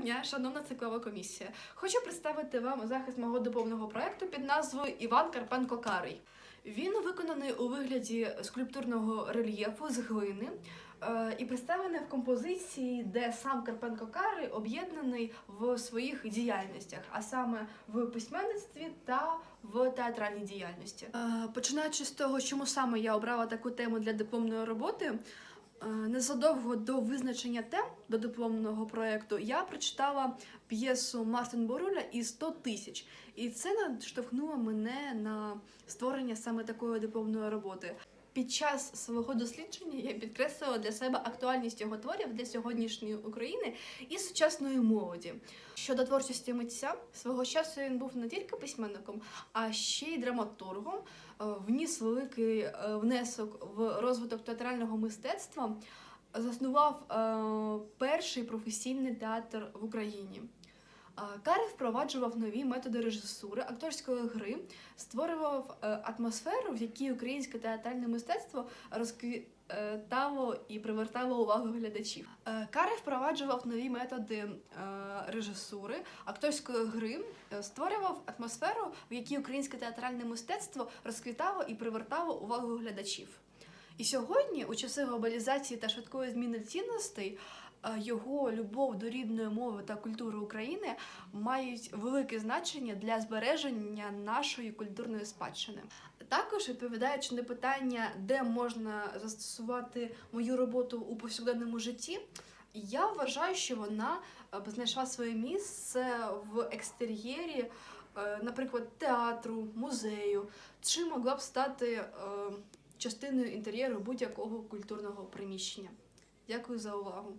дня, шановна циклова комісія. Хочу представити вам захист мого дипломного проекту під назвою Іван Карпенко Карий. Він виконаний у вигляді скульптурного рельєфу з глини е, і представлений в композиції, де сам Карпенко Карий об'єднаний в своїх діяльностях, а саме в письменництві та в театральній діяльності. Е, Починаючи з того, чому саме я обрала таку тему для дипломної роботи. Е, Незадовго до визначення тем до дипломного проєкту я прочитала п'єсу Мартин Боруля і 100 тисяч. І це наштовхнуло мене на створення саме такої дипломної роботи. Під час свого дослідження я підкреслила для себе актуальність його творів для сьогоднішньої України і сучасної молоді. Щодо творчості митця, свого часу він був не тільки письменником, а ще й драматургом, е, вніс великий е, внесок в розвиток театрального мистецтва, заснував е, перший професійний театр в Україні. Е, Кари впроваджував нові методи режисури, акторської гри, створював атмосферу, в якій українське театральне мистецтво розквітало і привертало увагу глядачів. Е, Кари впроваджував нові методи режисури, акторської гри, створював атмосферу, в якій українське театральне мистецтво розквітало і привертало увагу глядачів. І сьогодні, у часи глобалізації та швидкої зміни цінностей, е, його любов до рідної мови та культури України мають велике значення для збереження нашої культурної спадщини. Також відповідаючи на питання, де можна застосувати мою роботу у повсякденному житті, я вважаю, що вона е, знайшла своє місце в екстер'єрі, е, наприклад, театру, музею, чи могла б стати частиною інтер'єру будь-якого культурного приміщення. Дякую за увагу.